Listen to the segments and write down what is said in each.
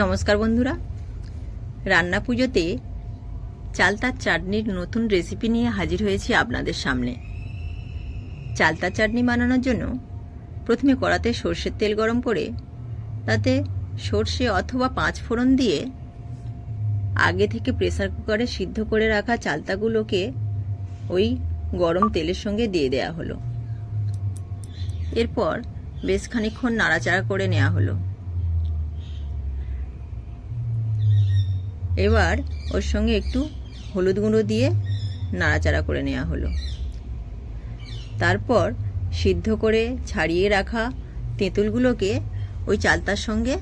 নমস্কার বন্ধুরা। রান্না পুজোতে চালতার চাটনির নতুন রেসিপি নিয়ে হাজির হয়েছি আপনাদের সামনে। চালতার চাটনি বানানোর জন্য প্রথমে কড়াতে সর্ষের তেল গরম করে, তাতে সর্ষে অথবা পাঁচ ফোড়ন দিয়ে আগে থেকে প্রেসার কুকারে সিদ্ধ করে রাখা চালতাগুলোকে ওই গরম তেলের সঙ্গে দিয়ে দেয়া হলো। এরপর বেশ খানিক্ষণ নাড়াচাড়া করে নেওয়া হলো। এবার ওর সঙ্গে একটু হলুদ গুঁড়ো দিয়ে নাড়াচাড়া করে নেওয়া হলো। তারপর সিদ্ধ করে ছাড়িয়ে রাখা তেঁতুলগুলোকে ওই চালতার সঙ্গে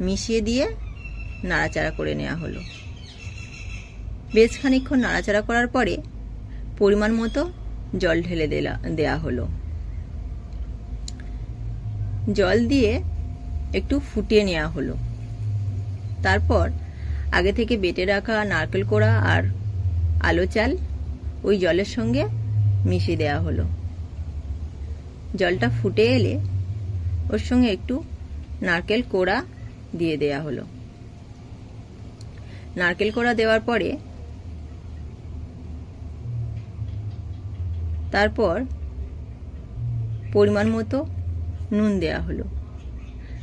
মিশিয়ে দিয়ে নাড়াচাড়া করে নেওয়া হলো। বেশ খানিক্ষণ নাড়াচাড়া করার পরে পরিমাণ মতো জল ঢেলে দেলা দেওয়া হলো। জল দিয়ে একটু ফুটিয়ে নেওয়া হলো। তারপর আগে থেকে বেটে রাখা নারকেল কোড়া আর আলো চাল ওই জলের সঙ্গে মিশিয়ে দেওয়া হলো। জলটা ফুটে এলে ওর সঙ্গে একটু নারকেল কোড়া দিয়ে দেয়া হলো। নারকেল কোড়া দেওয়ার পরে তারপর পরিমাণ মতো নুন দেয়া হলো।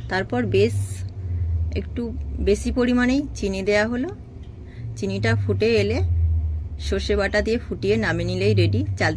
তারপর বেশ একটু বেশি পরিমাণেই চিনি দেয়া হলো। চিনিটা ফুটে এলে সর্ষে বাটা দিয়ে ফুটিয়ে নামিয়ে নিলেই রেডি চাল